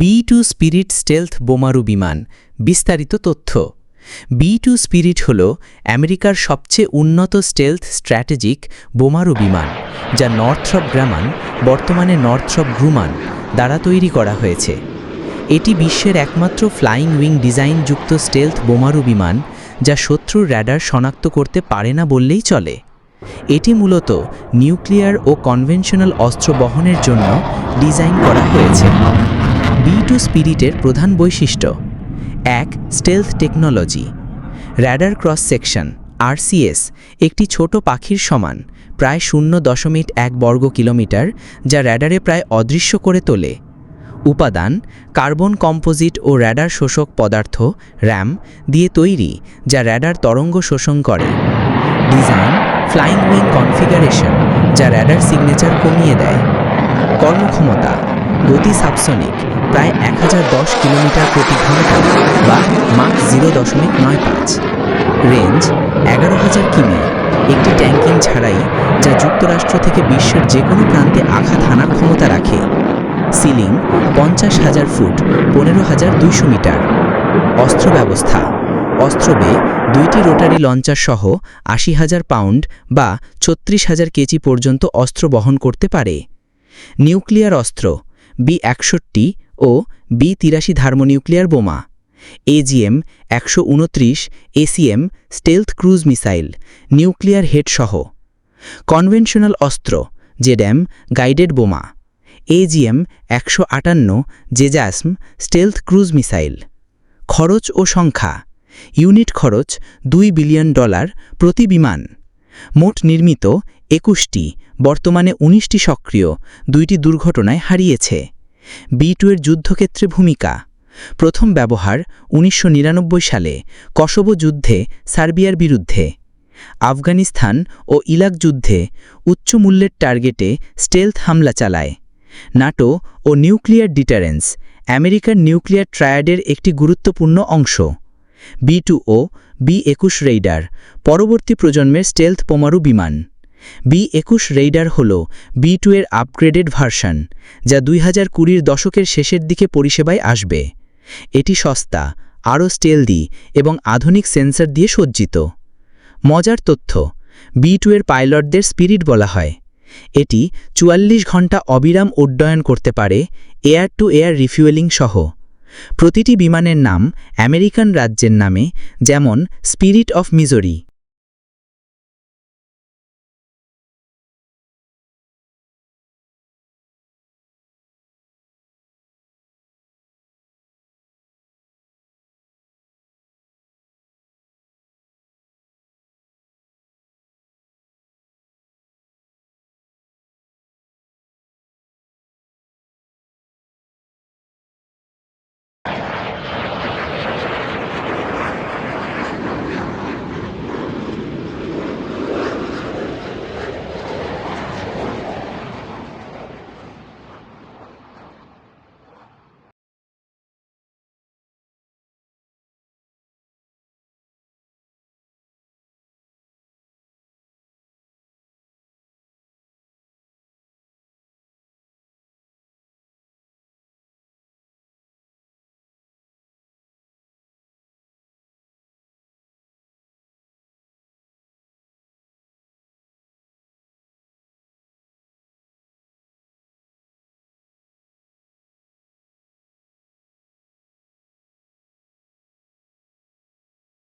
B two spirit stealth বোমারু বিমান, বিস্তারিত তথ্য। বি টু স্পিরিট হল আমেরিকার সবচেয়ে উন্নত স্টেলথ স্ট্র্যাটেজিক বোমারু বিমান, যা নর্থ্রপ গ্রামান, বর্তমানে নর্থ্রপ গ্রুমান, দ্বারা তৈরি করা হয়েছে। এটি বিশ্বের একমাত্র ফ্লাইং উইং ডিজাইনযুক্ত স্টেলথ বোমারু বিমান, যা শত্রুর র্যাডার শনাক্ত করতে পারে না বললেই চলে। এটি মূলত নিউক্লিয়ার ও কনভেনশনাল অস্ত্র বহনের জন্য ডিজাইন করা হয়েছে। বি টু স্পিরিটের প্রধান বৈশিষ্ট্য। এক stealth technology radar cross section RCS একটি ছোট পাখির সমান, প্রায় শূন্য দশমিক এক বর্গ কিলোমিটার, যা র্যাডারে প্রায় অদৃশ্য করে তোলে। উপাদান, কার্বন কম্পোজিট ও র্যাডার শোষক পদার্থ, র্যাম, দিয়ে তৈরি, যা র্যাডার তরঙ্গ শোষণ করে। ডিজাইন, ফ্লাইং উইং কনফিগারেশন, যা র্যাডার সিগনেচার কমিয়ে দেয়। কর্মক্ষমতা গতি সাবসনিক প্রায় এক হাজার দশ কিলোমিটার প্রতি ঘণ্টা বা মাক জিরো দশমিক নয় পাঁচ। রেঞ্জ এগারো হাজার কিমি। একটি ট্যাঙ্কিং ছাড়াই যা যুক্তরাষ্ট্র থেকে বিশ্বের যে কোনো প্রান্তে আঘাত হানার ক্ষমতা রাখে। সিলিং পঞ্চাশ হাজার ফুট, পনেরো হাজার দুইশো মিটার। অস্ত্র ব্যবস্থা। অস্ত্রবে দুইটি রোটারি লঞ্চার সহ আশি হাজার পাউন্ড বা ছত্রিশ হাজার কেজি পর্যন্ত অস্ত্র বহন করতে পারে। নিউক্লিয়ার অস্ত্র। বি একষট্টি ও বি তিরাশি থার্মোনিউক্লিয়ার বোমা এজিএম একশো উনত্রিশ ACM stealth cruise missile, nuclear head সহ। কনভেনশনাল অস্ত্র জেড্যাম গাইডেড বোমা এজিএম একশো আটান্ন জেজাসম স্টেলথ ক্রুজ মিসাইল। খরচ ও সংখ্যা, ইউনিট খরচ দুই বিলিয়ন ডলার প্রতি বিমান, মোট নির্মিত একুশটি, বর্তমানে ১৯টি সক্রিয়, দুইটি দুর্ঘটনায় হারিয়েছে। বি টু এর যুদ্ধক্ষেত্রে ভূমিকা। প্রথম ব্যবহার উনিশশো নিরানব্বই সালে, কসোভো যুদ্ধে সার্বিয়ার বিরুদ্ধে। আফগানিস্তান ও ইলাক যুদ্ধে উচ্চ মূল্যের টার্গেটে স্টেলথ হামলা চালায়। নাটো ও নিউক্লিয়ার ডিটারেন্স, আমেরিকার নিউক্লিয়ার ট্রায়াডের একটি গুরুত্বপূর্ণ অংশ। বি টু ও বি একুশ রেইডার, পরবর্তী প্রজন্মের স্টেলথ পোমারু বিমান। বি একুশ রেইডার হল বি টু এর আপগ্রেডেড ভার্সন, যা দুই হাজার কুড়ির দশকের শেষের দিকে পরিষেবায় আসবে। এটি সস্তা, আরও স্টেলদি এবং আধুনিক সেন্সর দিয়ে সজ্জিত। মজার তথ্য, বি টু এর পাইলটদের স্পিরিট বলা হয়। এটি চুয়াল্লিশ ঘণ্টা অবিরাম উড্ডয়ন করতে পারে এয়ার টু এয়ার রিফুয়েলিং সহ। প্রতিটি বিমানের নাম আমেরিকান রাজ্যের নামে, যেমন স্পিরিট অফ মিজোরি।